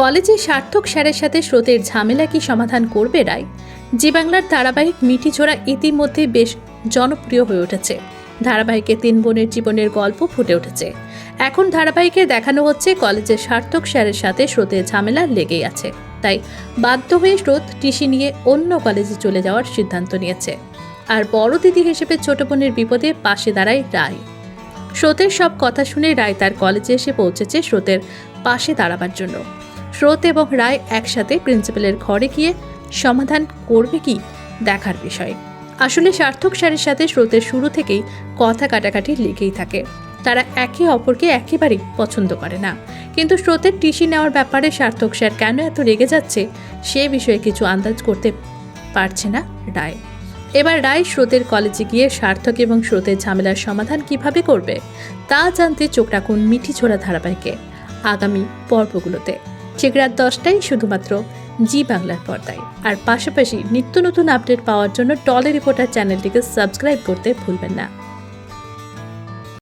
কলেজে সার্থক স্যারের সাথে স্রোতের ঝামেলা কি সমাধান করবে রায়? জি বাংলার ধারাবাহিক মিঠিঝোড়া ইতিমধ্যে বেশ জনপ্রিয় হয়ে উঠেছে। ধারাবাহিকে তিন বোনের জীবনের গল্প ফুটে উঠেছে। এখন ধারাবাহিকে দেখানো হচ্ছে কলেজের সার্থক স্যারের সাথে স্রোতের ঝামেলা লেগেই আছে। তাই বাধ্য হয়ে স্রোত টিসি নিয়ে অন্য কলেজে চলে যাওয়ার সিদ্ধান্ত নিয়েছে। আর বড় দিদি হিসেবে ছোট বোনের বিপদে পাশে দাঁড়ায় রায়। স্রোতের সব কথা শুনে রায় তার কলেজে এসে পৌঁছেছে স্রোতের পাশে দাঁড়াবার জন্য। স্রোত এবং রায় একসাথে প্রিন্সিপালের ঘরে গিয়ে সমাধান করবে কি দেখার বিষয়। আসলে সার্থক স্যারের সাথে স্রোতের শুরু থেকেই কথা কাটাকাটি লেগেই থাকে। তারা একে অপরকে একেবারেই পছন্দ করে না। কিন্তু স্রোতের টিসি নেওয়ার ব্যাপারে সার্থক স্যার কেন এত রেগে যাচ্ছে, সে বিষয়ে কিছু আন্দাজ করতে পারছে না রায়। এবার রায় স্রোতের কলেজে গিয়ে সার্থক এবং স্রোতের ঝামেলার সমাধান কীভাবে করবে, তা জানতে চোখ রাখুন মিঠি ছোড়া ধারাবাহিকে আগামী পর্বগুলোতে। ঠিক রাত দশটায় শুধুমাত্র জি বাংলার পর্দায়। আর পাশাপাশি নিত্য নতুন আপডেট পাওয়ার জন্য টলে রিপোর্টার চ্যানেলটিকে সাবস্ক্রাইব করতে ভুলবেন না।